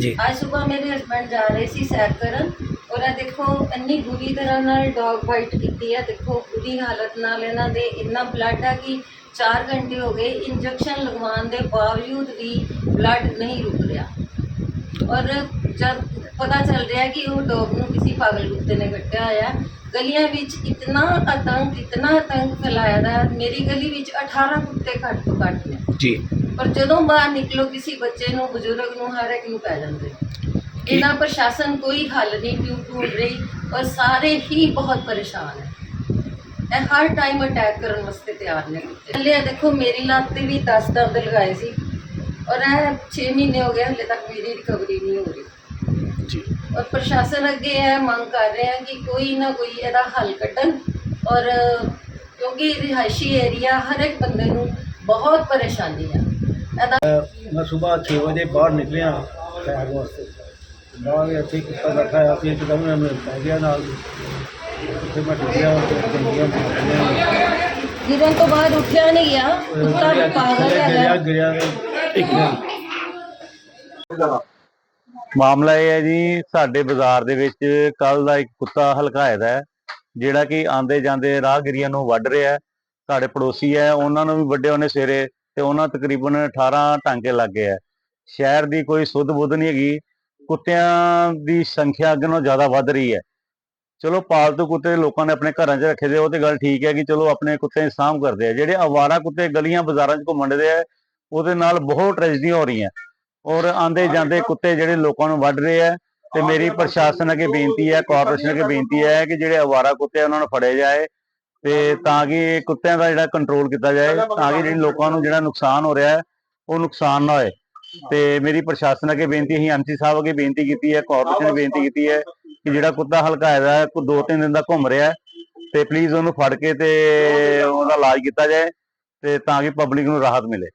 ਜੀ। ਅੱਜ ਸਵੇਰ ਮੇਰੇ ਹਸਬੰਡ ਜਾ ਰਹੇ ਸੀ ਸੈਰ ਕਰਨ। ਔਰ ਇਹ ਦੇਖੋ ਇੰਨੀ ਬੁਰੀ ਤਰ੍ਹਾਂ ਨਾਲ ਡੌਗ ਬਾਈਟ ਕੀਤੀ ਹੈ ਦੇਖੋ ਬੁਰੀ ਹਾਲਤ ਨਾਲ ਇਹਨਾਂ ਦੇ ਇੰਨਾ ਬਲੱਡ ਆ ਕਿ 4 ਘੰਟੇ ਹੋ ਗਏ ਇੰਜੈਕਸ਼ਨ ਲਗਵਾਉਣ ਦੇ ਬਾਵਜੂਦ ਵੀ ਬਲੱਡ ਨਹੀਂ ਰੁਕ ਰਿਹਾ। ਔਰ ਜਦ ਪਤਾ ਚੱਲ ਰਿਹਾ ਕਿ ਉਹ ਡੌਗ ਨੂੰ ਕਿਸੇ ਪਾਗਲ ਕੁੱਤੇ ਨੇ ਕੱਟਿਆ ਹੋਇਆ ਗਲੀਆਂ ਵਿੱਚ ਇਤਨਾ ਆਤੰਕ ਇਤਨਾ ਆਤੰਕ ਫੈਲਾਇਆ ਦਾ। ਮੇਰੀ ਗਲੀ ਵਿੱਚ 18 ਕੁੱਤੇ ਘੱਟ ਤੋਂ ਘੱਟ ਨੇ। ਜੀ। ਪਰ ਜਦੋਂ ਬਾਹਰ ਨਿਕਲੋ ਕਿਸੇ ਬੱਚੇ ਨੂੰ ਬਜ਼ੁਰਗ ਨੂੰ ਹਰ ਇੱਕ ਨੂੰ ਪੈ ਜਾਂਦੇ। ਇਹਦਾ ਪ੍ਰਸ਼ਾਸਨ ਕੋਈ ਹੱਲ ਨਹੀਂ ਕਿਉਂ ਢੂੰਢ ਰਹੀ ਔਰ ਸਾਰੇ ਹੀ ਬਹੁਤ ਪਰੇਸ਼ਾਨ ਹੈ। ਇਹ ਹਰ ਟਾਈਮ ਅਟੈਕ ਕਰਨ ਵਾਸਤੇ ਤਿਆਰ ਨੇ। ਹਲੇ ਦੇਖੋ ਮੇਰੀ ਲੱਤ ਤੇ ਵੀ 10 ਦਰਦ ਲਗਾਏ ਸੀ। ਔਰ ਇਹ 6 ਮਹੀਨੇ ਹੋ ਗਏ ਹਲੇ ਤੱਕ ਮੇਰੀ ਰਿਕਵਰੀ ਨਹੀਂ ਹੋ ਰਹੀ। ਜੀ। ਔਰ ਪ੍ਰਸ਼ਾਸਨ ਅੱਗੇ ਇਹ ਮੰਗ ਕਰ ਰਹੇ ਹਾਂ ਕਿ ਕੋਈ ਨਾ ਕੋਈ ਇਹਦਾ ਹੱਲ ਕੱਢਣ। ਔਰ ਕਿਉਂਕਿ ਰਿਹਾਇਸ਼ੀ ਏਰੀਆ ਹਰ ਇੱਕ ਬੰਦੇ ਨੂੰ ਬਹੁਤ ਪਰੇਸ਼ਾਨੀ ਇਹਦਾ ਮੈਂ ਸਵੇਰ 6 ਵਜੇ ਬਾਹਰ ਨਿਕਲਿਆ ਸੈਰ ਵਾਸਤੇ। ਬਾਹਰ ਇੱਥੇ ਕੁੱਤਾ ਬੈਠਾ ਆ ਸੀ ਇੱਕਦਮ ਮੈਂ ਪੈ ਗਿਆ ਨਾਲ। ਉੱਥੇ ਮੈਂ ਡਿੱਗਿਆ ਤੇ ਚੰਗੀਆਂ ਮਾਰੀਆਂ ਗਿਰਨ ਤੋਂ ਬਾਅਦ ਉੱਠਿਆ ਨਹੀਂ ਗਿਆ। ਕੁੱਤਾ ਵੀ ਪਾਗਲ ਗਿਰਿਆ ਹੈਗਾ। ਗਿਰਿਆ ਇੱਕ ਮਿੰਟ। ਮਾਮਲਾ ਇਹ ਹੈ ਜੀ ਸਾਡੇ ਬਾਜ਼ਾਰ ਦੇ ਵਿੱਚ ਕੱਲ ਦਾ ਇੱਕ ਕੁੱਤਾ ਹਲਕਾਇਦਾ ਹੈ ਜਿਹੜਾ ਕਿ ਆਂਦੇ ਜਾਂਦੇ ਰਾਹਗੀਰੀਆਂ ਨੂੰ ਵੱਢ ਰਿਹਾ ਹੈ। ਸਾਡੇ ਪੜੋਸੀ ਹੈ ਉਹਨਾਂ ਨੂੰ ਵੀ ਵੱਢਿਆ ਉਹਨੇ ਸਵੇਰੇ। ਤੇ ਉਹਨਾਂ ਤਕਰੀਬਨ 18 ਟਾਂਕੇ ਲੱਗ ਗਏ ਹੈ ਸ਼ਹਿਰ ਦੀ ਕੋਈ ਸੁੱਧ ਬੁੱਧ ਨਹੀਂ ਹੈਗੀ। ਕੁੱਤਿਆਂ ਦੀ ਸੰਖਿਆ ਅੱਗੇ ਨਾਲੋਂ ਜ਼ਿਆਦਾ ਵੱਧ ਰਹੀ ਹੈ। ਚਲੋ ਪਾਲਤੂ ਕੁੱਤੇ ਲੋਕਾਂ ਨੇ ਆਪਣੇ ਘਰਾਂ 'ਚ ਰੱਖੇ ਦੇ ਉਹ ਤੇ ਗੱਲ ਠੀਕ ਹੈ ਕਿ ਚਲੋ ਆਪਣੇ ਕੁੱਤੇ ਸਾਂਭ ਕਰਦੇ ਆ। ਜਿਹੜੇ ਅਵਾਰਾ ਕੁੱਤੇ ਗਲੀਆਂ ਬਾਜ਼ਾਰਾਂ 'ਚ ਘੁੰਮਣ ਦੇ ਆ ਉਹਦੇ ਨਾਲ ਬਹੁਤ ਟ੍ਰੈਜਡੀਆਂ ਹੋ ਰਹੀਆਂ। ਔਰ ਆਂਦੇ ਜਾਂਦੇ ਕੁੱਤੇ ਜਿਹੜੇ ਲੋਕਾਂ ਨੂੰ ਵੱਢ ਰਹੇ ਆ ਤੇ ਮੇਰੀ ਪ੍ਰਸ਼ਾਸਨ ਅੱਗੇ ਬੇਨਤੀ ਹੈ ਕਾਰਪੋਰੇਸ਼ਨ ਅੱਗੇ ਬੇਨਤੀ ਹੈ ਕਿ ਜਿਹੜੇ ਅਵਾਰਾ ਕੁੱਤੇ ਆ ਉਹਨਾਂ ਨੂੰ ਫੜੇ ਜਾਏ। ਤੇ ਤਾਂ ਕਿ ਇਹ ਕੁੱਤਿਆਂ ਦਾ ਜਿਹੜਾ ਕੰਟਰੋਲ ਕੀਤਾ ਜਾਏ ਤਾਂ ਕਿ ਜਿਹੜੀ ਲੋਕਾਂ ਨੂੰ ਜਿਹੜਾ ਨੁਕਸਾਨ ਹੋ ਰਿਹਾ ਹੈ ਉਹ ਨੁਕਸਾਨ ਨਾ ਹੋਏ। ਤੇ ਮੇਰੀ ਪ੍ਰਸ਼ਾਸਨ ਅੱਗੇ ਬੇਨਤੀ ਹੈ ਐਮਸੀ ਸਾਹਿਬ ਅੱਗੇ ਬੇਨਤੀ ਕੀਤੀ ਹੈ ਕਾਰਪੋਰੇਸ਼ਨ ਨੇ ਬੇਨਤੀ ਕੀਤੀ ਹੈ ਕਿ ਜਿਹੜਾ ਕੁੱਤਾ ਹਲਕਾਇਦਾ ਹੈ ਕੋਈ ਦੋ ਤਿੰਨ ਦਿਨ ਦਾ ਘੁੰਮ ਰਿਹਾ ਤੇ ਪਲੀਜ਼ ਉਹਨੂੰ ਫੜ ਕੇ ਤੇ ਉਹਦਾ ਇਲਾਜ ਕੀਤਾ ਜਾਏ ਤੇ ਤਾਂ ਕਿ ਪਬਲਿਕ ਨੂੰ ਰਾਹਤ ਮਿਲੇ।